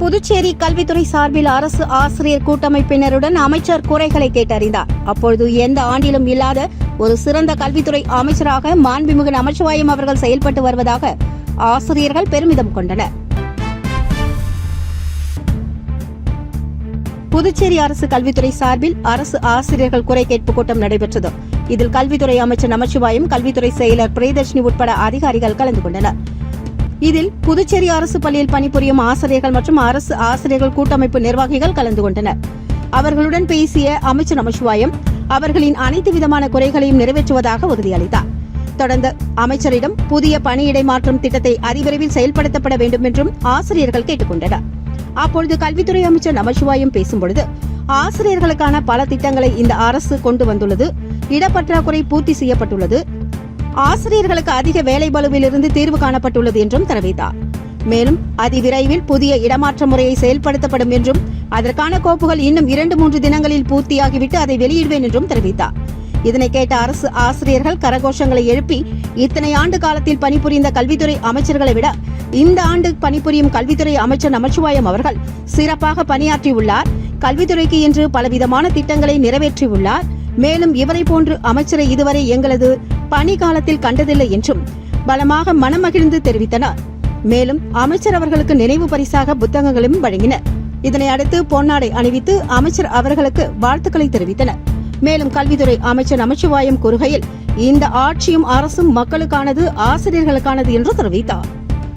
புதுச்சேரி கல்வித்துறை சார்பில் அரசு ஆசிரியர் கூட்டமைப்பினருடன் அமைச்சர் குறைகளை கேட்டறிந்தார். அப்பொழுது எந்த ஆண்டிலும் இல்லாத ஒரு சிறந்த கல்வித்துறை அமைச்சராக மாண்புமிகு நமச்சிவாயம் அவர்கள் செயல்பட்டு வருவதாக ஆசிரியர்கள் பெருமிதம் கொண்டனர். புதுச்சேரி அரசு கல்வித்துறை சார்பில் அரசு ஆசிரியர்கள் குறை கேட்பு கூட்டம் நடைபெற்றது. இதில் கல்வித்துறை அமைச்சர் நமச்சிவாயம் கல்வித்துறை செயலர் பிரியதர்ஷினி உட்பட அதிகாரிகள் கலந்து கொண்டனர். இதில் புதுச்சேரி அரசு பள்ளியில் பணிபுரியும் ஆசிரியர்கள் மற்றும் அரசு ஆசிரியர்கள் கூட்டமைப்பு நிர்வாகிகள் கலந்து கொண்டனர். அவர்களுடன் பேசிய அமைச்சர் நமச்சிவாயம் அவர்களின் அனைத்து விதமான குறைகளையும் நிறைவேற்றுவதாக உறுதியளித்தார். தொடர்ந்து அமைச்சரிடம் புதிய பணியிடை மாற்றம் திட்டத்தை அதிவிரைவில் செயல்படுத்தப்பட வேண்டும் என்றும் ஆசிரியர்கள் கேட்டுக்கொண்டனர். அப்பொழுது கல்வித்துறை அமைச்சர் நமச்சிவாயம் பேசும்பொழுது ஆசிரியர்களுக்கான பல திட்டங்களை இந்த அரசு கொண்டு வந்துள்ளது இடப்பற்றாக்குறை பூர்த்தி செய்யப்பட்டுள்ளது ஆசிரியர்களுக்கு அதிக வேலைபளுவிலிருந்து தீர்வு காணப்பட்டுள்ளது என்றும் தெரிவித்தார். மேலும் அதிவிரைவில் புதிய இடமாற்ற முறையை செயல்படுத்தப்படும் என்றும் அதற்கான கோப்புகள் இன்னும் இரண்டு மூன்று தினங்களில் பூர்த்தியாகிவிட்டு அதை வெளியிடுவேன் என்றும் தெரிவித்தார். இதனை கேட்ட அரசு ஆசிரியர்கள் கரகோஷங்களை எழுப்பி இத்தனை ஆண்டு காலத்தில் பணிபுரிந்த கல்வித்துறை அமைச்சர்களை விட இந்த ஆண்டு பணிபுரியும் கல்வித்துறை அமைச்சர் நமச்சிவாயம் அவர்கள் சிறப்பாக பணியாற்றியுள்ளார். கல்வித்துறைக்கு என்று பலவிதமான திட்டங்களை நிறைவேற்றியுள்ளார். மேலும் இவரை போன்று அமைச்சரை இதுவரை எங்களது பணி காலத்தில் கண்டதில்லை என்றும் பலமாக மனமகிழ்ந்து தெரிவித்தனர். மேலும் அமைச்சர் அவர்களுக்கு நினைவு பரிசாக புத்தகங்களும் வழங்கினர். இதனை அடுத்து பொன்னாடை அணிவித்து அமைச்சர் அவர்களுக்கு வாழ்த்துக்களை தெரிவித்தனர். மேலும் கல்வித்துறை அமைச்சர் நமச்சிவாயம் கூறுகையில் இந்த ஆட்சியும் அரசும் மக்களுக்கானது ஆசிரியர்களுக்கானது என்று தெரிவித்தார்.